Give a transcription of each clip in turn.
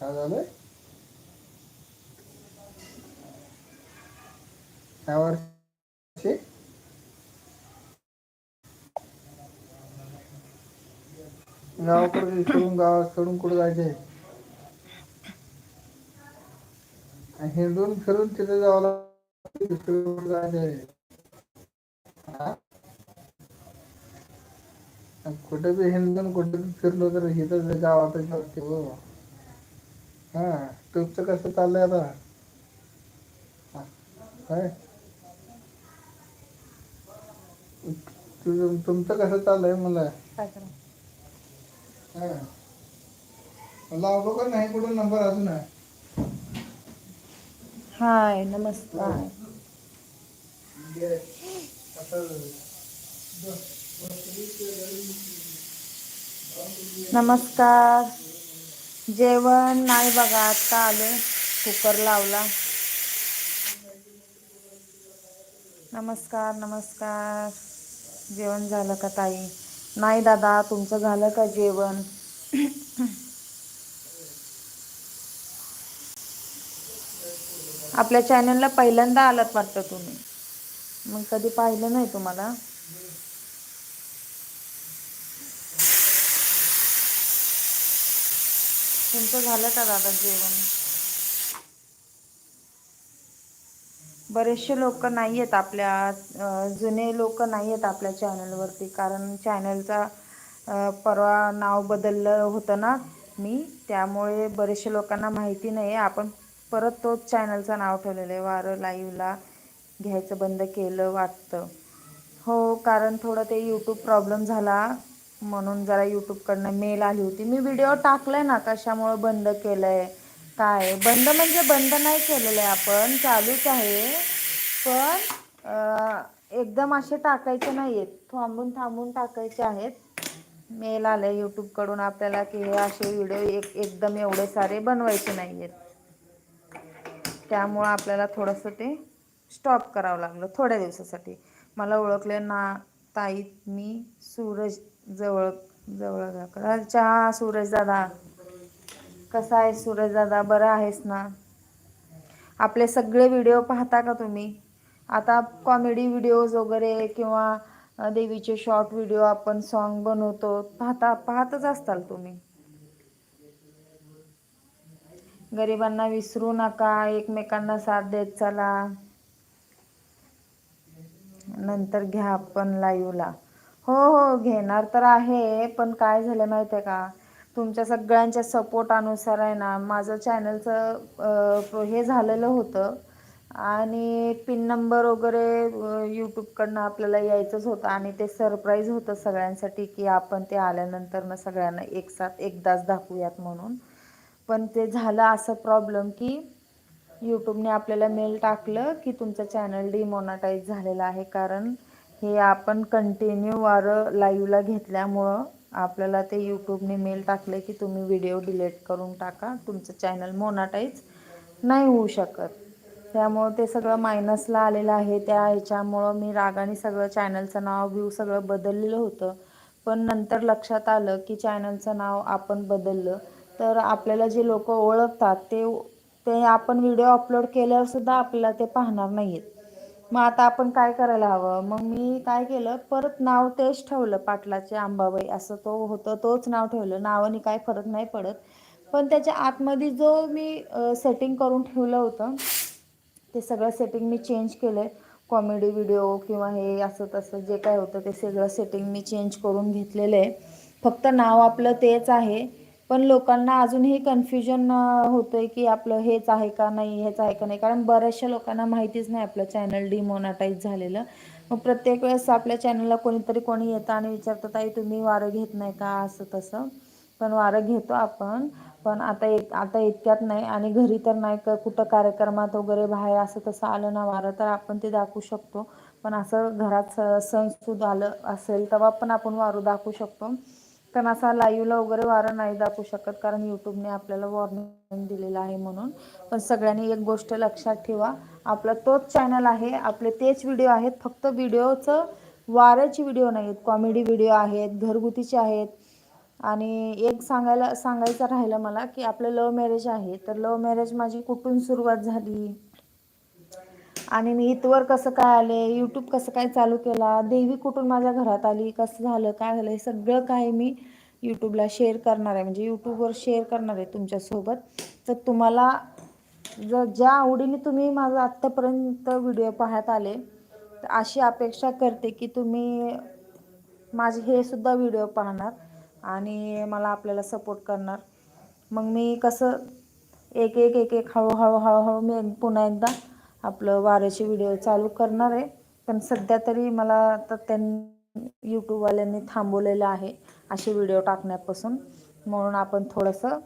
काय झालंय? त्यावर वर्षी? गावाकडे सोडून गावात सोडून कुठे जायचंय हिंडून फिरून तिथे जावं लागतं दुसरीकडे जायचंय कुठे बी हिंडून कुठे बी फिरलो तर इथं गावातच नसते हो. हा तुमचं कसं चाललंय आता? हा, काय? तुमचं कसं चाललंय मला काय करा हा. लावलो का नाही? कुठं नंबर अजून? आहे हाय नमस्कार. नमस्कार. जेवण नाही बघा आता आले. कुकर लावला. नमस्कार नमस्कार. जेवण झालं का ताई? नाही दादा तुमचं झालं का जेवण? आपल्या चॅनलला पहिल्यांदा आलात वाटतं तुम्ही. मग कधी पाहिलं नाही तुम्हाला? तुमचं झालं का दादा जेवण? बरेचसे लोक नाही आहेत आपल्या जुने लोक नाही आहेत आपल्या चॅनलवरती कारण चॅनलचा परवा नाव बदललं होतं ना मी. त्यामुळे बरेचशे लोकांना माहिती नाही आहे आपण परत तोच चॅनलचं नाव ठेवलेलं आहे. वारं लाईव्हला घ्यायचं बंद केलं वाटतं. हो कारण थोडं ते यूट्यूब प्रॉब्लेम झाला. म्हणून जरा यूट्यूबकडनं मेल आली होती. मी व्हिडिओ टाकलाय ना कशामुळं बंद केलंय? काय? बंद म्हणजे बंद नाही केलेलं आहे आपण चालूच आहे. पण एकदम असे टाकायचे नाही आहेत थांबून थांबून टाकायचे आहेत. मेल आलं यूट्यूबकडून आपल्याला की हे असे व्हिडिओ एक एकदम एवढे सारे बनवायचे नाही आहेत त्यामुळं आपल्याला थोडंसं ते स्टॉप करावं लागलं थोड्या दिवसासाठी. मला ओळखले ना ताईत मी सूरज जवळ जवळ अच्छा सूरज दादा. कसा आहे सूरज दादा? बरं आहेस ना? आपले सगळे व्हिडिओ पाहता का तुम्ही? आता कॉमेडी व्हिडिओज वगैरे किंवा देवीचे शॉर्ट व्हिडिओ आपण सॉन्ग बनवतो पाहता पाहतच असताल तुम्ही. गरिबांना विसरू नका एकमेकांना साथ देत चला. नंतर घ्या आपण लाईव्हला हो हो घेणार तर आहे पण काय झालं माहिती आहे का? तुमच्या सगळ्यांच्या सपोर्टानुसार आहे ना माझं चॅनलचं हे झालेलं होतं. आणि पिन नंबर वगैरे यूट्यूबकडनं आपल्याला यायचंच होतं. आणि ते सरप्राईज होतं सगळ्यांसाठी की आपण ते आल्यानंतर मग सगळ्यांना एक साथ एकदाच दाखवूयात म्हणून. पण ते झालं असं प्रॉब्लेम की यूट्यूबने आपल्याला मेल टाकलं की तुमचं चॅनल डिमॉनटाईज झालेलं आहे. कारण हे आपण कंटिन्यू वारं लाईव्हला घेतल्यामुळं आपल्याला ते यूट्यूबने मेल टाकलं की तुम्ही व्हिडिओ डिलीट करून टाका. तुमचं चॅनल मोनाटाईज नाही होऊ शकत. त्यामुळं ते सगळं मायनसला आलेलं आहे. त्या ह्याच्यामुळं मी रागाने सगळं चॅनलचं नाव व्यू सगळं बदललेलं होतं. पण नंतर लक्षात आलं की चॅनलचं नाव आपण बदललं. तर आपल्याला जे लोक ओळखतात ते ते आपण व्हिडिओ अपलोड केल्यावर सुद्धा आपल्याला ते पाहणार नाही आहेत मग आता आपण काय करायला हवं? मग मी काय केलं? परत नाव तेच ठेवलं पाटलाचे आंबाबाई असं तो होतं तोच नाव ठेवलं. नावाने काय फरक नाही पडत. पण त्याच्या आतमध्ये जो मी सेटिंग करून ठेवलं होतं ते सगळं सेटिंग मी चेंज केलं आहे कॉमेडी व्हिडिओ किंवा हे असं तसं जे काय होतं ते सगळं सेटिंग मी चेंज करून घेतलेलं आहे. फक्त नाव आपलं तेच आहे. पण लोकांना अजूनही कन्फ्युजन होतंय की आपलं हेच आहे का नाही हेच आहे का नाही? कारण बऱ्याचशा लोकांना माहितीच नाही आपलं चॅनल डिमोनाटाईज झालेलं. मग प्रत्येक वेळेस आपल्या चॅनलला कोणीतरी कोणी येतं आणि विचारतं ताई तुम्ही वारं घेत नाही का? असं तसं. पण वारं घेतो आपण. पण आता एक आता इतक्यात नाही आणि घरी तर नाही का कुठं कार्यक्रमात वगैरे बाहेर असं तसं आलं ना वारं तर आपण ते दाखवू शकतो. पण असं घरात स सणसूद आलं असेल तेव्हा पण आपण वारू दाखवू शकतो. पण असा लाईव्हला वगैरे वारं नाही दाखवू शकत कारण यूट्यूबने आपल्याला वॉर्निंग दिलेलं आहे म्हणून. पण सगळ्यांनी एक गोष्ट लक्षात ठेवा. आपला तोच चॅनल आहे आपले तेच व्हिडिओ आहेत. फक्त व्हिडिओचं वाऱ्याचे व्हिडिओ नाही आहेत कॉमेडी व्हिडिओ आहेत घरगुतीचे आहेत. आणि एक सांगायला सांगायचं राहिलं मला की आपलं लव्ह मॅरेज आहे. तर लव्ह मॅरेज माझी कुठून सुरुवात झाली? आणि मी इथवर कसं काय आले यूट्यूब कसं काय चालू केला देवी कुठून माझ्या घरात आली कसं झालं काय झालं हे सगळं काही मी यूट्यूबला शेअर करणार आहे. म्हणजे यूट्यूबवर शेअर करणार आहे तुमच्यासोबत. तर तुम्हाला जर ज्या आवडीने तुम्ही माझा आत्तापर्यंत व्हिडिओ पाहत आले तर अशी अपेक्षा करते की तुम्ही माझे हे सुद्धा व्हिडिओ पाहणार आणि मला आपल्याला सपोर्ट करणार. मग मी कसं एक एक एक एक हळूहळू हळूहळू मी पुन्हा एकदा आपलं वाऱ्याचे व्हिडिओ चालू करणार आहे. पण सध्या तरी मला आता त्यांनी यूट्यूबवाल्यांनी थांबवलेलं आहे असे व्हिडिओ टाकण्यापासून. म्हणून आपण थोडंसं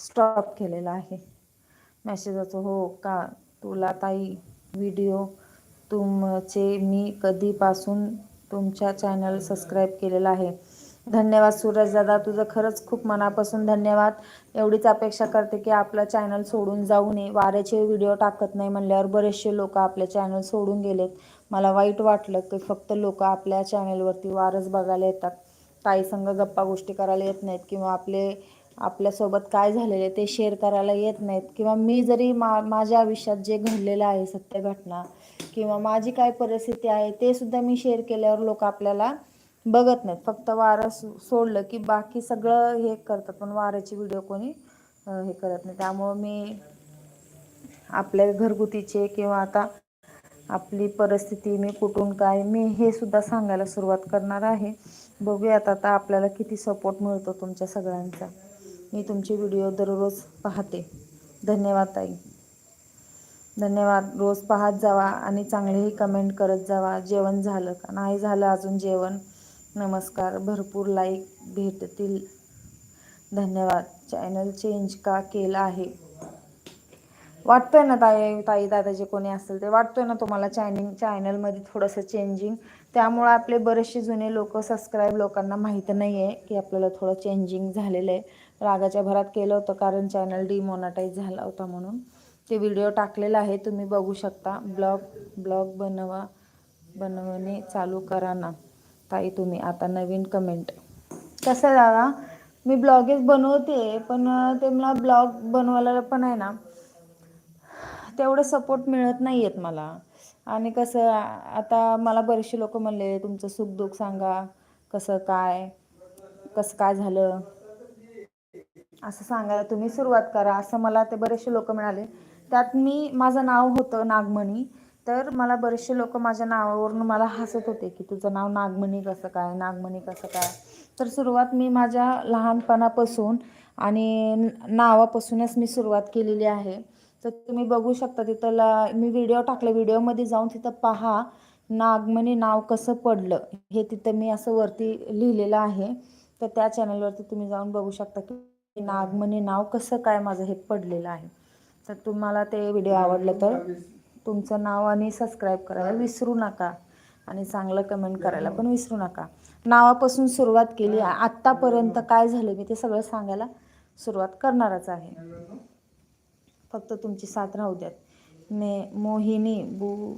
स्टॉप केलेलं आहे. मॅसेजाचं हो का? तुला ताई व्हिडिओ तुमचे मी कधीपासून तुमच्या चॅनल सबस्क्राईब केलेलं आहे? धन्यवाद सूरज दादा तुझं खरंच खूप मनापासून धन्यवाद. एवढीच अपेक्षा करते की आपलं चॅनल सोडून जाऊ नये. वाऱ्याचे व्हिडिओ टाकत नाही म्हणल्यावर बरेचसे लोक आपले चॅनल सोडून गेलेत. मला वाईट वाटलं की फक्त लोक आपल्या चॅनलवरती वारच बघायला येतात. ताई संघ गप्पा गोष्टी करायला येत नाहीत किंवा आपले आपल्यासोबत काय झालेले ते शेअर करायला येत नाहीत. किंवा मी जरी मा माझ्या आयुष्यात जे घडलेलं आहे सत्य घटना किंवा माझी काय परिस्थिती आहे ते सुद्धा मी शेअर केल्यावर लोक आपल्याला बघत नाहीत. फक्त वारं सो सोडलं की बाकी सगळं हे करतात. पण वाऱ्याची व्हिडिओ कोणी हे करत नाही. त्यामुळं मी आपल्या घरगुतीचे किंवा आता आपली परिस्थिती मी कुठून काय मी हे सुद्धा सांगायला सुरुवात करणार आहे. बघूयात आता आपल्याला किती सपोर्ट मिळतो तुमच्या सगळ्यांचा. मी तुमचे व्हिडिओ दररोज पाहते. धन्यवाद ताई. धन्यवाद. रोज पाहत जावा आणि चांगलेही कमेंट करत जावा. जेवण झालं का? नाही झालं अजून जेवण. नमस्कार. भरपूर लाईक भेटतील. धन्यवाद. चॅनल चेंज का केला आहे? वाटतोय ना ताई ताई दादा जे कोणी असेल ते? वाटतोय ना तुम्हाला चॅनिंग चॅनलमध्ये थोडंसं चेंजिंग त्यामुळे आपले बरेचसे जुने लोक सबस्क्राईब लोकांना माहीत नाही आहे की आपल्याला थोडं चेंजिंग झालेलं आहे. रागाच्या भरात केलं होतं कारण चॅनल डिमोनाटाईज झाला होता म्हणून. ते व्हिडिओ टाकलेला आहे. तुम्ही बघू शकता. ब्लॉग ब्लॉग बनवा बनवणे चालू करा ना. ताई तुम्ही आता नवीन कमेंट कसं दादा? मी ब्लॉगेच बनवते पण ते मला ब्लॉग बनवायला पण आहे ना तेवढं सपोर्ट मिळत नाही आहेत मला. आणि कसं आता मला बरेचसे लोक म्हणले तुमचं सुखदुःख सांगा कसं काय कसं काय झालं? असं सांगायला तुम्ही सुरुवात करा असं मला ते बरेचसे लोक मिळाले त्यात मी माझं नाव होतं नागमणी. तर मला बरेचसे लोक माझ्या नावावरून मला हसत होते की तुझं नाव नागमणी कसं काय नागमणी कसं काय? तर सुरुवात मी माझ्या लहानपणापासून आणि नावापासूनच मी सुरुवात केलेली आहे. तर तुम्ही बघू शकता तिथं ला मी व्हिडिओ टाकला. व्हिडिओमध्ये जाऊन तिथं पहा नागमणी नाव कसं पडलं? हे तिथं मी असं वरती लिहिलेलं आहे. तर त्या चॅनलवरती तुम्ही जाऊन बघू शकता की नागमणी नाव कसं काय माझं हे पडलेलं आहे. तर तुम्हाला ते व्हिडिओ आवडलं तर तुमचं नाव आणि सबस्क्राईब करायला विसरू नका. आणि चांगलं कमेंट करायला पण विसरू नका. नावापासून सुरुवात केली. आत्तापर्यंत काय झालं मी ते सगळं सांगायला सुरुवात करणारच आहे. फक्त तुमची साथ राहू द्यात. मे मोहिनी बू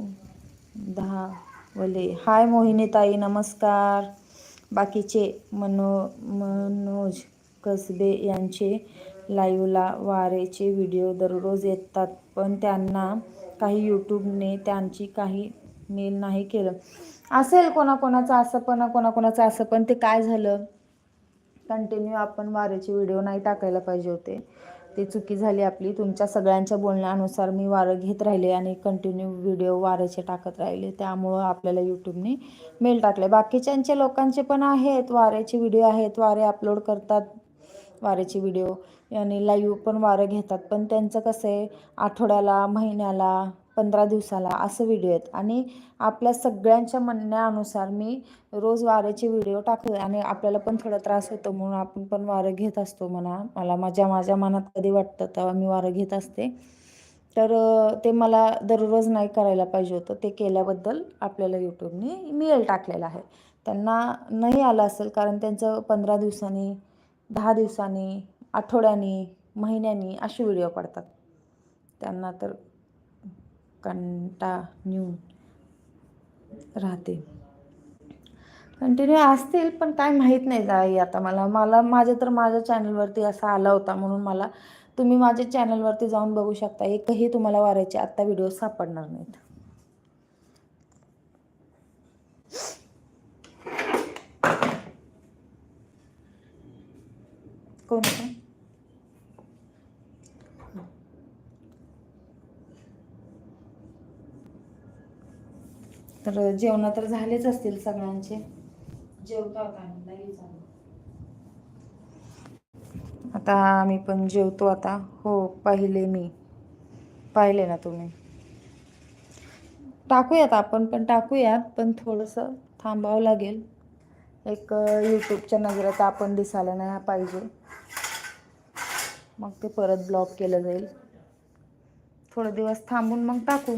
दहावले हाय मोहिनी ताई नमस्कार. बाकीचे मनो मनोज कसबे यांचे लाईव्हला वारेचे व्हिडिओ दररोज येतात पण त्यांना काही यूट्यूबने त्यांची काही मेल नाही केलं. असेल कोणाकोणाचं असं पण कोणाकोणाचं असं पण ते काय झालं? कंटिन्यू आपण वाऱ्याचे व्हिडिओ नाही टाकायला पाहिजे होते. ते चुकी झाली आपली. तुमच्या सगळ्यांच्या बोलण्यानुसार मी वारं घेत राहिले आणि कंटिन्यू व्हिडिओ वाऱ्याचे टाकत राहिले. त्यामुळं आपल्याला यूट्यूबने मेल टाकले बाकीच्यांचे लोकांचे पण आहेत. वाऱ्याचे व्हिडिओ आहेत. वारे अपलोड करतात. वाऱ्याचे व्हिडिओ आणि लाईव्ह पण वारं घेतात. पण त्यांचं कसं आहे आठवड्याला महिन्याला पंधरा दिवसाला असं व्हिडिओ आहेत. आणि आपल्या सगळ्यांच्या म्हणण्यानुसार मी रोज वाऱ्याचे व्हिडिओ टाकते आणि आपल्याला पण थोडा त्रास होतो म्हणून आपण पण वारं घेत असतो म्हणा. मला माझ्या माझ्या मनात कधी वाटतं तेव्हा मी वारं घेत असते. तर ते मला दररोज नाही करायला पाहिजे होतं. ते केल्याबद्दल आपल्याला यूट्यूबने मेल टाकलेला आहे. त्यांना नाही आलं असेल कारण त्यांचं पंधरा दिवसांनी दहा दिवसांनी आठवड्यानी महिन्यानी असे व्हिडिओ पडतात. त्यांना तर कंटान्यू राहते. कंटिन्यू असतील पण काय माहीत नाही जाई आता मला. मला माझ्या तर माझ्या चॅनलवरती असा आला होता म्हणून मला. तुम्ही माझ्या चॅनलवरती जाऊन बघू शकता. एकही तुम्हाला वारायचे आत्ता व्हिडिओ सापडणार नाहीत. कोणतं तर जेवण तर झालेच असतील सगळ्यांचे. जेवतो आता आम्ही, पण जेवतो आता. हो पाहिले मी. पाहिले ना तुम्ही. टाकूयात आपण पण टाकूयात पण थोडंसं थांबावं लागेल. एक यूट्यूबच्या नजरेत आपण दिसायला नाही पाहिजे. मग ते परत ब्लॉक केलं जाईल. थोडे दिवस थांबून मग टाकू.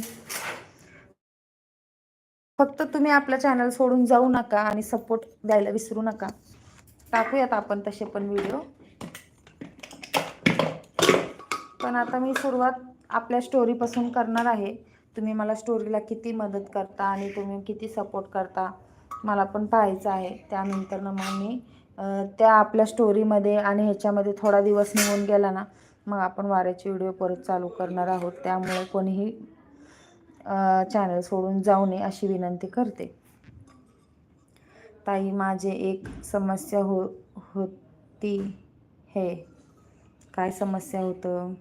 फक्त तुम्ही आपलं चॅनल सोडून जाऊ नका आणि सपोर्ट द्यायला विसरू नका. टाकूयात आपण तसे पण व्हिडिओ पण आता मी सुरुवात आपल्या स्टोरीपासून करणार आहे. तुम्ही मला स्टोरीला किती मदत करता आणि तुम्ही किती सपोर्ट करता. मला पण पाहायचं आहे. त्यानंतर मग मी त्या आपल्या स्टोरीमध्ये आणि ह्याच्यामध्ये थोडा दिवस निघून गेला ना मग आपण वाऱ्याचे व्हिडिओ परत चालू करणार आहोत. त्यामुळे कोणीही चॅनल सोडून जाऊ नये अशी विनंती करते. ताई माझे एक समस्या हो होती. हे काय समस्या होतं?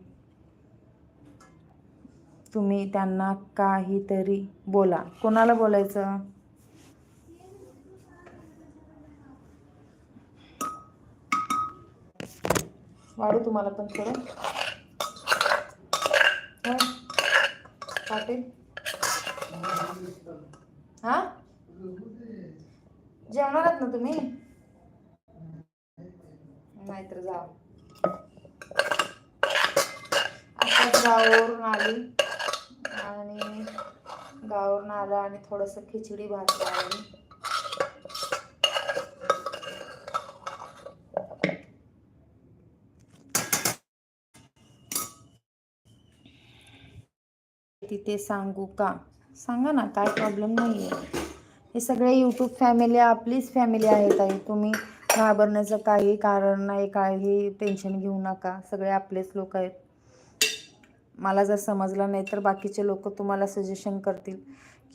तुम्ही त्यांना काहीतरी बोला. कोणाला बोलायचं? वाढू तुम्हाला पण थोडं. पाटील हा? जेवणार आहात ना तुम्ही? नाहीतर जा. गावावरून आली आणि गावावरून आलं आणि थोडंसं खिचडी भात आली तिथे सांगू का? सांगा ना काय प्रॉब्लेम नाही आहे हे सगळे यूट्यूब फॅमिली आपलीच फॅमिली आहे ताई. तुम्ही घाबरण्याचं काही कारण नाही काही टेन्शन घेऊ नका. सगळे आपलेच लोक आहेत. मला जर समजलं नाही तर बाकीचे लोक तुम्हाला सजेशन करतील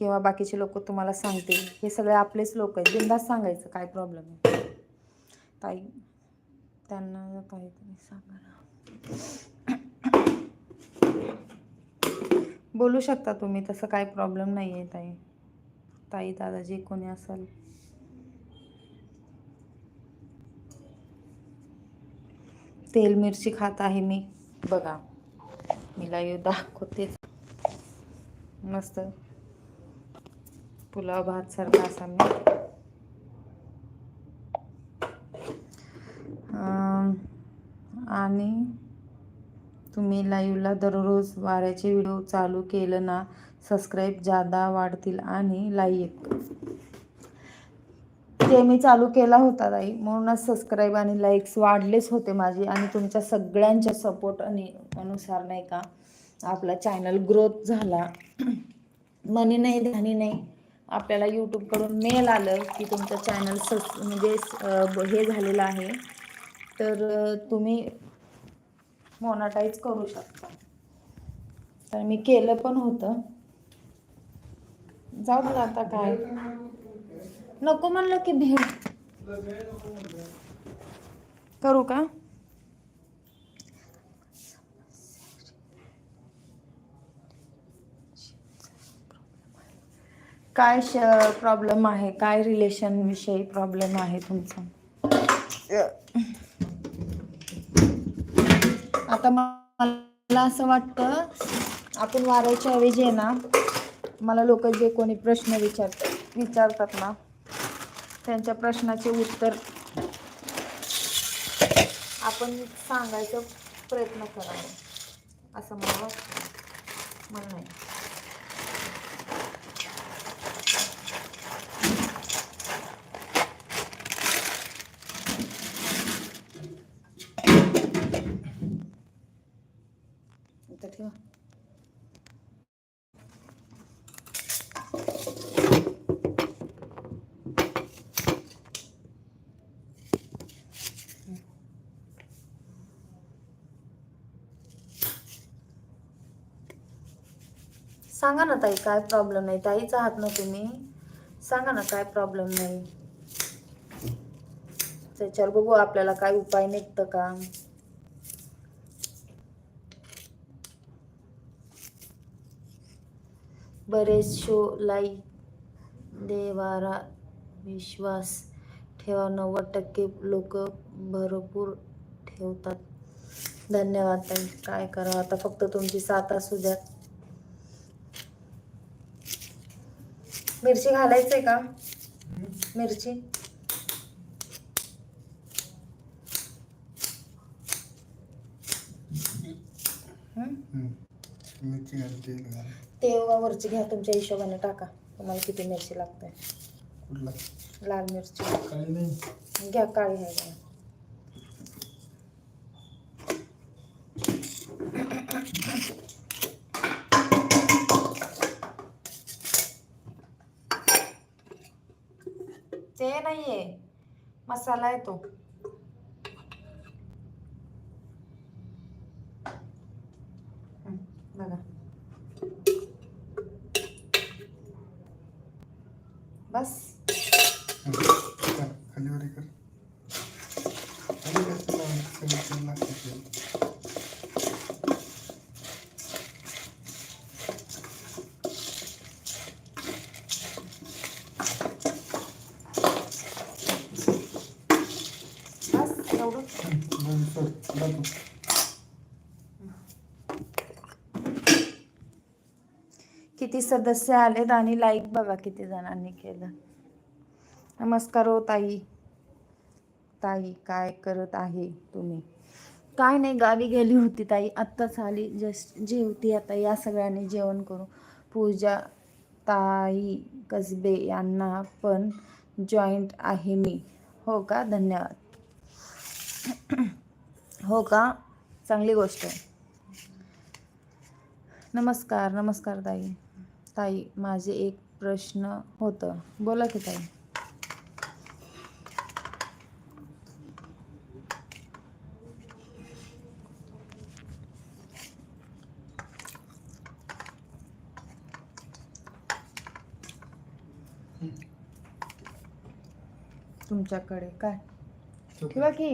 किंवा बाकीचे लोक तुम्हाला सांगतील. हे सगळे आपलेच लोक आहेत. बिंदास सांगायचं काय प्रॉब्लेम आहे? ताई त्यांना पाहिजे सांगा ना. बोलू शकता तुम्ही तसं काही प्रॉब्लेम नाही आहे ताई. ताई दादाजी कोणी असाल. तेल मिरची खात आहे मी. बघा मी लाईव्ह दाखवतेच मस्त. पुलाव भात सारखा असा मी. आणि तुम्ही लाईव्हला दररोज वाऱ्याचे व्हिडिओ चालू केलं ना सबस्क्राईब जादा वाढतील आणि लाईक ते मी चालू केला होता ताई. म्हणूनच सबस्क्राईब आणि लाईक्स वाढलेच होते माझे आणि तुमच्या सगळ्यांच्या सपोर्ट आणि अनुसार नाही का आपला चॅनल ग्रोथ झाला. मनी नाही ध्यानी नाही. आपल्याला यूट्यूबकडून मेल आलं की तुमचं चॅनल सस म्हणजे हे झालेलं आहे. तर तुम्ही मोनाटाईज करू शकता. तर मी केलं पण होतं. जाऊ दे आता काय. नको म्हणलं की भेट. करू का? काय प्रॉब्लेम आहे? काय रिलेशन विषयी प्रॉब्लेम आहे तुमचा? आता मला असं वाटतं आपण वारायच्या ऐवजी आहे ना मला लोक जे कोणी प्रश्न विचारतात विचारतात ना त्यांच्या प्रश्नाचे उत्तर आपण सांगायचा प्रयत्न करावा असं मला वाटतं. म्हणणं आहे इथं ठेवा सांगा ना ताई काय प्रॉब्लेम नाही ताईच आहात ना तुम्ही सांगा ना काय प्रॉब्लेम नाही. त्याच्यावर बघू आपल्याला काय उपाय निघतं का. बरेच शो लाई देवारा विश्वास ठेवा. नव्वद टक्के लोक भरपूर ठेवतात. धन्यवाद ताई. काय करा आता फक्त तुमची साथ असू द्या. मिरची घालायचंय का? मिरची? मिरची घालते ते वरची घ्या तुमच्या हिशोबाने टाका. तुम्हाला किती मिरची लागते कुठला? लाल मिरची. काही नाही. घ्या काळी आहे का ते नाहीये. मसाला आहे तो. बघा. बस. खाली वर कर खाली कसं लावायचं? सगळं तेल लागतं तेल. बस एवढं बरं, सोड. जा तू. किती सदस्य आलेत आणि लाईक बघा किती जणांनी केलं. नमस्कार हो ताई. ताई काय करत आहे तुम्ही? काय नाही गावी गेली होती ताई. आत्ताच आली. जस्ट जेवती आता या सगळ्यांनी जेवण करू पूजा ताई कसबे यांना पण जॉईंट आहे मी. हो का? धन्यवाद. हो का? चांगली गोष्ट आहे. नमस्कार नमस्कार ताई. ताई माझे एक प्रश्न होतं. बोला की ताई. तुमच्याकडे काय? किंवा की?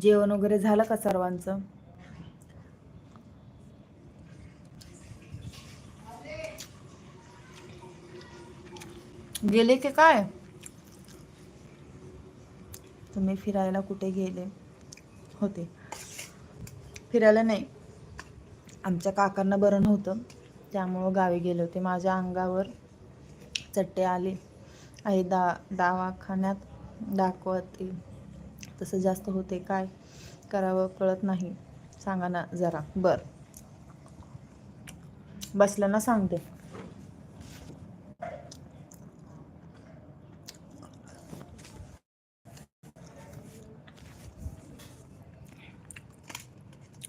जेवण वगैरे झालं का सर्वांचं? गेले की काय? तुम्ही फिरायला कुठे गेले? होते. फिरायला नाही. आमच्या काकांना बरं नव्हतं. त्यामुळं गावी गेले होते. माझ्या अंगावर चट्टे आले. आई दा दवाखान्यात दाखवते तसं जास्त होते काय करावं कळत नाही. सांगा ना जरा. बर. बसलं ना सांगते.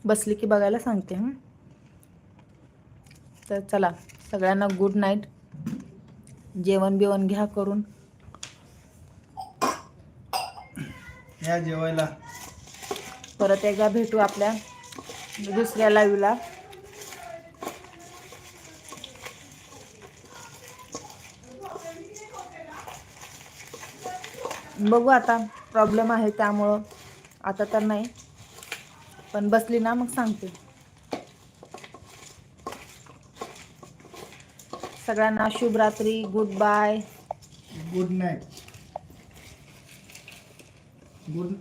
बसली की बघायला सांगते हं. तर चला सगळ्यांना गुड नाईट जेवण बिवण घ्या करून. या जेवायला. परत एकदा भेटू आपल्या दुसऱ्या लाईव्हला बघू आता प्रॉब्लेम आहे त्यामुळं. आता तर नाही. पण बसली ना मग सांगते. सगळ्यांना शुभरात्री good bye good night good